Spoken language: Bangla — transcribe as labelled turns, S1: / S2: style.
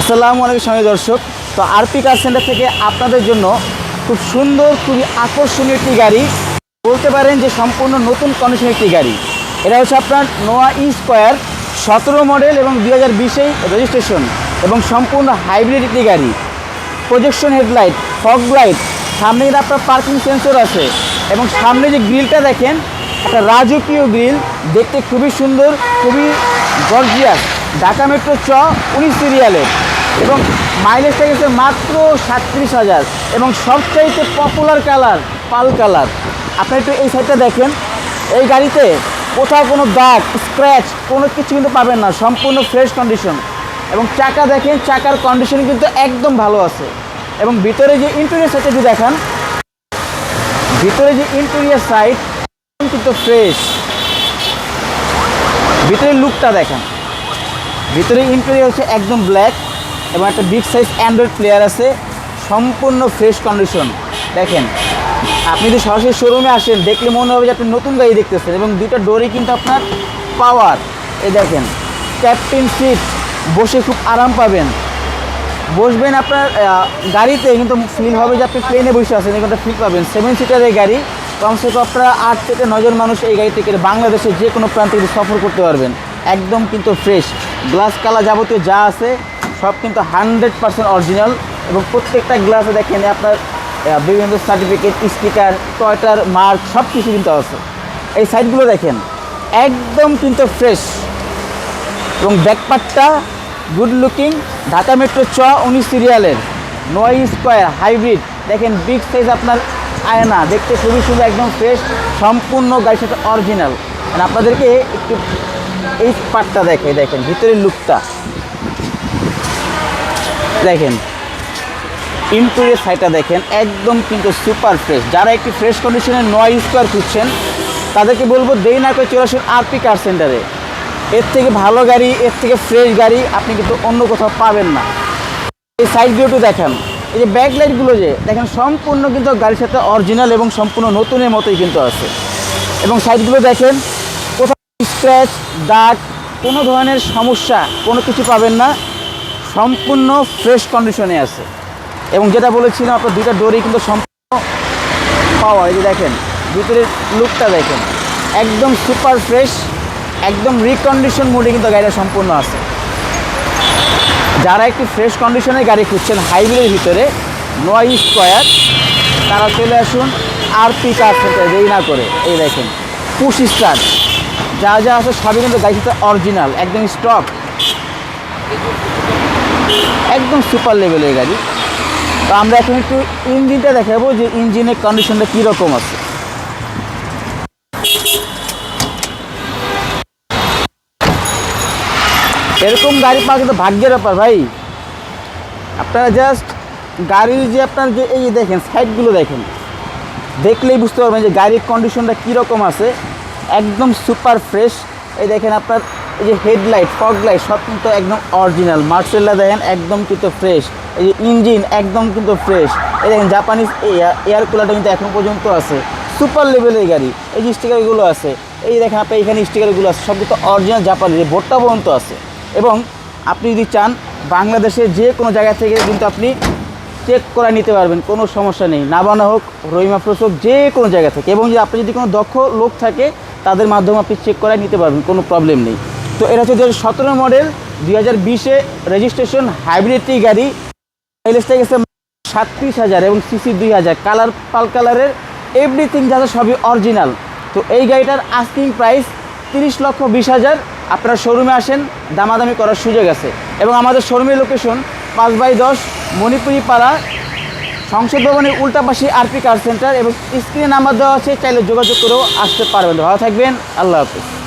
S1: আসসালামু আলাইকুম স্বামী দর্শক। তো আরপি কার সেন্টার থেকে আপনাদের জন্য খুব সুন্দর, খুবই আকর্ষণীয় একটি গাড়ি। বলতে পারেন যে সম্পূর্ণ নতুন কন্ডিশন একটি গাড়ি। এটা হচ্ছে আপনার নোয়া ই স্কোয়ার সতেরো মডেল এবং দুই হাজার বিশেই রেজিস্ট্রেশন এবং সম্পূর্ণ হাইব্রিড একটি গাড়ি। প্রজেকশন হেডলাইট ফগ লাইট সামনে কিন্তু আপনার পার্কিং সেন্সর আছে এবং সামনে যে গ্রিলটা দেখেন, একটা রাজকীয় গ্রিল দেখতে খুবই সুন্দর, খুবই গর্জিয়াস ঢাকা মেট্রো চ, উনিশ সিরিয়ালের এবং মাইলেজটা গেছে মাত্র সাতত্রিশ হাজার। এবং সবচাইতে পপুলার কালার পাল কালার আপনি একটু এই সাইডটা দেখেন। এই গাড়িতে কোথাও কোনো দাগ স্ক্র্যাচ কোনো কিছু কিন্তু পাবেন না। সম্পূর্ণ ফ্রেশ কন্ডিশন এবং চাকা দেখেন, চাকার কন্ডিশন কিন্তু একদম ভালো আছে। এবং ভিতরে যে ইন্টেরিয়ার সাইডটা যদি দেখান, ভিতরে যে ইন্টেরিয়ার সাইড কিন্তু ফ্রেশ ভিতরের লুকটা দেখেন। ভিতরে ইন্টেরিয়ার হচ্ছে একদম ব্ল্যাক এবং একটা বিগ সাইজ অ্যান্ড্রয়েড প্লেয়ার আছে, সম্পূর্ণ ফ্রেশ কন্ডিশন দেখেন, আপনি যদি সরাসরি শোরুমে আসেন, দেখলে মনে হবে যে আপনি নতুন গাড়ি দেখতেছেন এবং দুইটা ডোরই কিন্তু আপনার পাওয়ার এই দেখেন ক্যাপ্টেন সিট বসে খুব আরাম পাবেন। বসবেন আপনার গাড়িতে, কিন্তু ফিল হবে যে আপনি প্লেনে বসে এরকম একটা ফিল পাবেন। সেভেন সিটারের গাড়ি কমসে কম আপনারা আট থেকে নজন মানুষ এই গাড়ি থেকে বাংলাদেশে যে কোনো প্রান্তে সফর করতে পারবেন। একদম কিন্তু ফ্রেশ গ্লাস কালার যাবতীয় যা আছে সব কিন্তু হান্ড্রেড পার্সেন্ট অরিজিনাল এবং প্রত্যেকটা গ্লাসে দেখেন আপনার বিভিন্ন সার্টিফিকেট স্টিকার টয়টার মার্ক সব কিছু কিন্তু আছে। এই সাইডগুলো দেখেন, একদম কিন্তু ফ্রেশ এবং ব্যাকপার্টটা গুড লুকিং ঢাকা মেট্রো চ উনিশ সিরিয়ালের নয় স্কোয়ার হাইব্রিড দেখেন বিগ সাইজ আপনার আয়না, দেখতে খুবই সুন্দর, একদম ফ্রেশ সম্পূর্ণ গাড়ির সাথে অরিজিনাল আপনাদেরকে একটু এই পার্টটা দেখে দেখেন, ভিতরের লুকটা দেখেন ইন্টেরিয়র সাইডটা দেখেন, একদম কিন্তু সুপার ফ্রেশ যারা একটি ফ্রেশ কন্ডিশনে নয় স্কোয়ার খুঁজছেন, তাদেরকে বলব দেরি না করে চলে আসুন আরপি কার সেন্টারে এর থেকে ভালো গাড়ি, এর থেকে ফ্রেশ গাড়ি আপনি কিন্তু অন্য কোথাও পাবেন না। এই সাইডগুলো একটু দেখেন, এই যে ব্যাক লাইটগুলো যে, দেখেন সম্পূর্ণ কিন্তু গাড়ির সাথে অরিজিনাল এবং সম্পূর্ণ নতুনের মতোই কিন্তু আছে। এবং সাইডগুলো দেখেন, কোথাও স্ক্র্যাচ দাগ, কোনো ধরনের সমস্যা, কোনো কিছু পাবেন না। সম্পূর্ণ ফ্রেশ কন্ডিশনে আছে। এবং যেটা বলেছিলাম, আপনার দুইটা ডোরই কিন্তু সম্পূর্ণ পাওয়া। এই যে দেখেন, ভিতরের লুকটা দেখেন। একদম সুপার ফ্রেশ একদম রিকন্ডিশন মোডে কিন্তু গাড়িটা সম্পূর্ণ আছে। যারা একটি ফ্রেশ কন্ডিশনের গাড়ি খুঁজছেন হাইওয়ের ভিতরে নয় স্কোয়ার তারা চলে আসুন আর পি কার সেন্টার না করে। এই দেখেন পুশ স্টার্ট যা যা আছে সবই কিন্তু গাড়ির সাথে অরিজিনাল একদম স্টক একদম সুপার লেভেলের গাড়ি। তো আমরা এখন একটু ইঞ্জিনটা দেখাবো যে ইঞ্জিনের কন্ডিশনটা কীরকম আছে। এরকম গাড়ি পাওয়া কিন্তু ভাগ্যের ব্যাপার ভাই। আপনারা জাস্ট গাড়ির যে আপনার যে এই দেখেন সাইডগুলো দেখেন। দেখলেই বুঝতে পারবেন যে গাড়ির কন্ডিশনটা কীরকম আছে। একদম সুপার ফ্রেশ এই দেখেন আপনার এই যে হেডলাইট, ফগ লাইট, সব কিন্তু একদম অরিজিনাল মার্সেলটা দেখেন, একদম কিন্তু ফ্রেশ এই যে ইঞ্জিন একদম কিন্তু ফ্রেশ এই দেখেন জাপানিজ এয়ার কুলারটা কিন্তু এখন পর্যন্ত আছে। সুপার লেভেলের গাড়ি। এই যে স্টিকারগুলো আছে। এই দেখেন আপনার এখানে স্টিকারগুলো আছে। সব কিন্তু অরিজিনাল জাপানিজ এই বোর্ডটা পর্যন্ত আছে। এবং আপনি যদি চান, বাংলাদেশের যে কোনো জায়গা থেকে কিন্তু আপনি চেক করে নিতে পারবেন। কোনো সমস্যা নেই। নাবানা হোক, রহিমা ফ্রোস হোক, যে কোনো জায়গা থেকে। এবং যে আপনি যদি কোনো দক্ষ লোক থাকে, তাদের মাধ্যমে আপনি চেক করে নিতে পারবেন। কোনো প্রবলেম নেই। তো এটা হচ্ছে দু সতেরো মডেল দুই হাজার বিশে রেজিস্ট্রেশন হাইব্রিড একটি গাড়ি। মাইলেজটা গেছে সাতত্রিশ হাজার এবং সিসি দুই হাজার। কালার পাল কালারের এভরিথিং যা আছে সবই অরিজিনাল তো এই গাড়িটার আস্কিং প্রাইস তিরিশ লক্ষ বিশ হাজার। আপনারা শোরুমে আসেন, দামাদামি করার সুযোগ আছে। এবং আমাদের শোরুমের লোকেশন পাঁচ বাই দশ মণিপুরি পাড়া সংসদ ভবনের উল্টাপাশে আরপি কার সেন্টার এবং স্ক্রিনে নাম্বার দেওয়া আছে, চাইলে যোগাযোগ করেও আসতে পারবেন। ভালো থাকবেন, আল্লাহ হাফিজ।